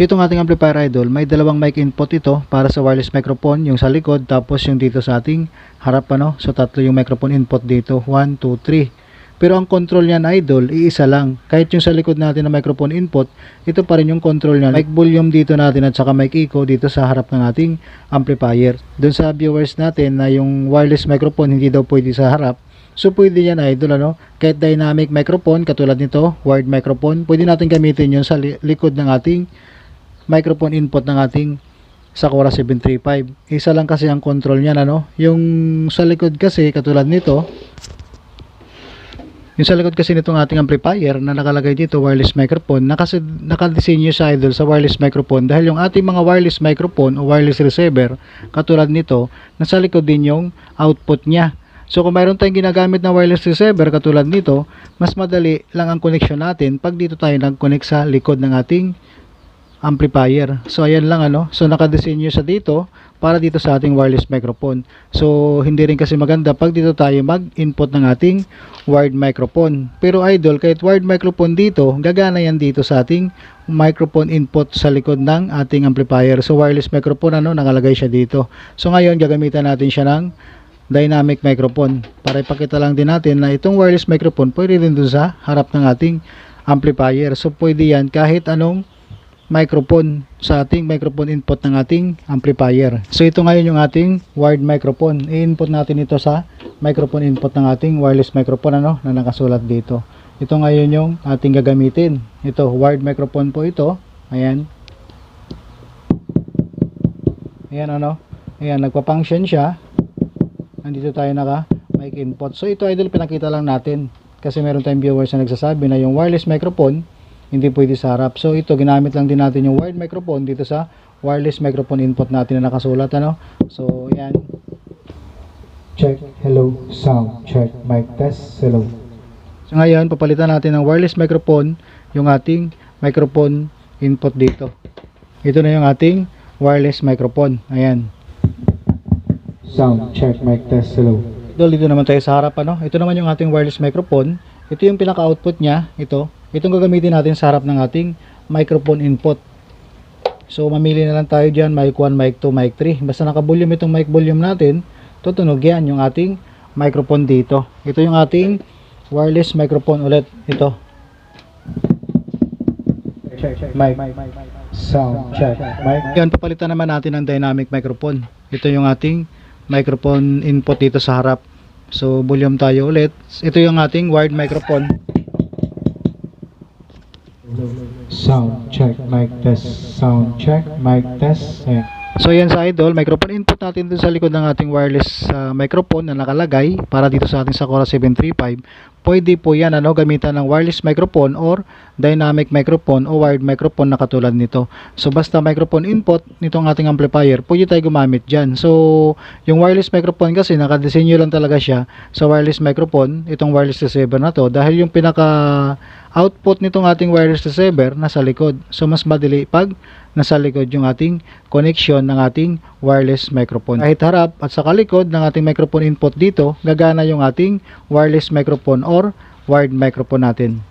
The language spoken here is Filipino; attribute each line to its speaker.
Speaker 1: So itong ating amplifier idol, may dalawang mic input ito para sa wireless microphone, yung sa likod tapos yung dito sa ating harap ano. So tatlo yung microphone input dito, 1 2 3. Pero ang control niyan idol, iisa lang. Kahit yung sa likod natin na microphone input, ito pa rin yung control niyan. Mic volume dito natin at saka mic echo dito sa harap ng ating amplifier. Doon sa viewers natin na yung wireless microphone hindi daw pwede sa harap, So pwede yan idol ano, kahit dynamic microphone katulad nito, wired microphone, pwede natin gamitin yun sa li- likod ng ating microphone input ng ating Sakura 735. Isa lang kasi ang control niyan ano. Yung sa likod kasi katulad nito, yung sa likod kasi nitong ating amplifier na nakalagay dito wireless microphone, nakasi nakadesenyo sa idol sa wireless microphone dahil yung ating mga wireless microphone o wireless receiver katulad nito, nasa likod din yung output niya. So kung mayroon tayong ginagamit na wireless receiver katulad nito, mas madali lang ang connection natin pag dito tayo nag-connect sa likod ng ating amplifier. So ayan lang ano. So nakadesenyo sa dito para dito sa ating wireless microphone. So hindi rin kasi maganda pag dito tayo mag-input ng ating wired microphone. Pero idol, kahit wired microphone dito, gagana yan dito sa ating microphone input sa likod ng ating amplifier. So wireless microphone ano, nakalagay siya dito. So ngayon gagamitan natin siya ng dynamic microphone para ipakita lang din natin na itong wireless microphone pwede din dun sa harap ng ating amplifier. So pwede yan kahit anong microphone sa ating microphone input ng ating amplifier. So ito ngayon yung ating wired microphone. I-input natin ito sa microphone input ng ating wireless microphone ano na nakasulat dito. Ito ngayon yung ating gagamitin. Ito wired microphone po ito. Ayan. Ayan ano. Ayan nagpa-function siya. Nandito tayo naka mic input. So ito idol pinakita lang natin kasi meron tayong viewers na nagsasabi na yung wireless microphone hindi pwede sa harap. So ito ginamit lang din natin yung wired microphone dito sa wireless microphone input natin na nakasulat ano. So yan.
Speaker 2: Check, hello, sound, check, mic test, hello.
Speaker 1: So ngayon papalitan natin ng wireless microphone yung ating microphone input dito. Ito na yung ating wireless microphone. Ayan.
Speaker 2: Sound, check, mic test, hello.
Speaker 1: Idol, dito naman tayo sa harap ano. Ito naman yung ating wireless microphone. Ito yung pinaka-output niya, ito. Itong gagamitin natin sa harap ng ating microphone input. So mamili na lang tayo diyan, mic 1, mic 2, mic 3. Basta naka-volume itong mic volume natin, tutunog yan yung ating microphone dito. Ito yung ating wireless microphone ulit. Ito.
Speaker 2: Check, check, mic, sound, check, mic.
Speaker 1: Yan, papalitan naman natin ng dynamic microphone. Ito yung ating microphone input dito sa harap. So, volume tayo ulit. Ito yung ating wired microphone.
Speaker 2: Sound, check, mic test, sound, check, mic test, ayan.
Speaker 1: So yan sa idol, microphone input natin dun sa likod ng ating wireless uh, microphone na nakalagay para dito sa ating Sakura 735. Pwede po yan ano, gamitan ng wireless microphone or dynamic microphone o wired microphone na katulad nito. So basta microphone input nitong ating amplifier, pwede tayo gumamit dyan. So yung wireless microphone kasi nakadesenyo lang talaga siya sa wireless microphone, itong wireless receiver na to dahil yung pinaka output nitong ating wireless receiver nasa likod. So mas madali pag nasa likod yung ating connection ng ating wireless microphone. Kahit harap at sa kalikod ng ating microphone input dito, gagana yung ating wireless microphone or wired microphone natin.